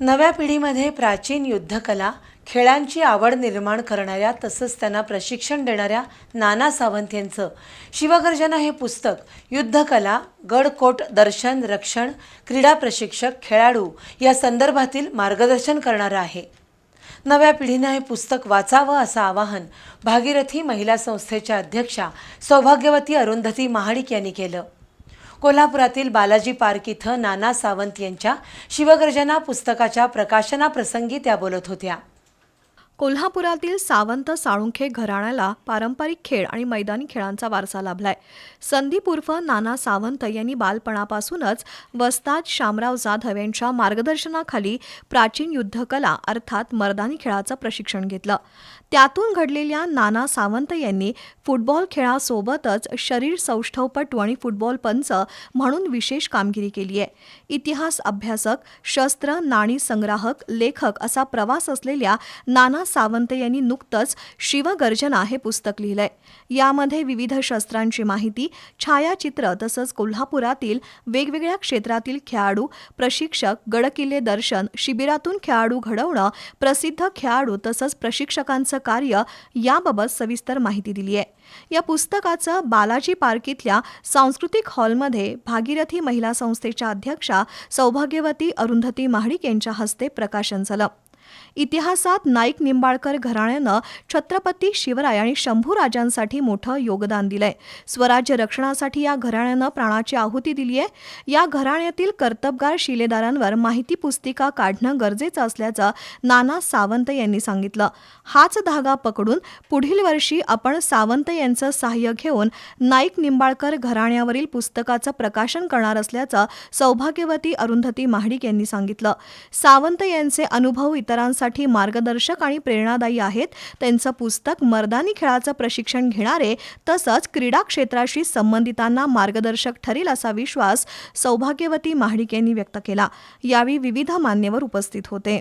नव्या पिढीमध्ये प्राचीन युद्धकला खेळांची आवड निर्माण करणाऱ्या तसंच त्यांना प्रशिक्षण देणाऱ्या नाना सावंत यांचं. शिवगर्जना हे पुस्तक युद्धकला गडकोट दर्शन रक्षण क्रीडा प्रशिक्षक खेळाडू या संदर्भातील मार्गदर्शन करणारं आहे. नव्या पिढीनं हे पुस्तक वाचावं असं आवाहन भागीरथी महिला संस्थेच्या अध्यक्षा सौभाग्यवती अरुंधती महाडिक यांनी केलं. कोल्हापुरातील बालाजी पार्क इथं नाना सावंत यांच्या शिवगर्जना पुस्तकाच्या प्रकाशनाप्रसंगी त्या बोलत होत्या. कोल्हापुरातील सावंत साळुंखे घराण्याला पारंपरिक खेळ आणि मैदानी खेळांचा वारसा लाभलाय. संदीप उर्फ नाना सावंत यांनी बालपणापासूनच वस्ताद शामराव जाधव यांच्या मार्गदर्शनाखाली प्राचीन युद्धकला अर्थात मर्दानी खेळाचं प्रशिक्षण घेतलं. त्यातून घडलेल्या नाना सावंत यांनी फुटबॉल खेळासोबतच शरीर सौष्ठवपटू आणि फुटबॉल पंच म्हणून विशेष कामगिरी केली आहे. इतिहास अभ्यासक शस्त्र नाणी संग्राहक लेखक असा प्रवास असलेल्या नाना सावंत यांनी नुकतंच शिवगर्जना हे पुस्तक लिहिलंय. यामध्ये विविध शस्त्रांची माहिती छायाचित्र तसंच कोल्हापुरातील वेगवेगळ्या क्षेत्रातील खेळाडू प्रशिक्षक गडकिल्ले दर्शन शिबिरातून खेळाडू घडवणं प्रसिद्ध खेळाडू तसंच प्रशिक्षकांचं कार्य याबाबत सविस्तर माहिती दिली आहे या पुस्तकाचं बालाजी पार्क इथल्या सांस्कृतिक हॉलमध्ये भागीरथी महिला संस्थेच्या अध्यक्षा सौभाग्यवती अरुंधती महाडिक यांच्या हस्ते प्रकाशन झालं. इतिहासात नाईक निंबाळकर घराण्यानं छत्रपती शिवराय आणि शंभूराजांसाठी मोठं योगदान दिलंय. स्वराज्य रक्षणासाठी या घराण्यानं प्राणाची आहुती दिली आहे या घराण्यातील कर्तबगार शिलेदारांवर माहिती पुस्तिका काढणं गरजेचं असल्याचं नाना सावंत यांनी सांगितलं. हाच धागा पकडून पुढील वर्षी आपण सावंत यांचं सहाय्य घेऊन नाईक निंबाळकर घराण्यावरील पुस्तकाचं प्रकाशन करणार असल्याचं सौभाग्यवती अरुंधती महाडिक यांनी सांगितलं. सावंत यांचे अनुभव इतर इतरांसाठी मार्गदर्शक आणि प्रेरणादायी आहेत. त्यांचं पुस्तक मर्दानी खेळाचं प्रशिक्षण घेणारे तसंच क्रीडा क्षेत्राशी संबंधितांना मार्गदर्शक ठरेल असा विश्वास सौभाग्यवती महाडिक यांनी व्यक्त केला. यावेळी विविध मान्यवर उपस्थित होते.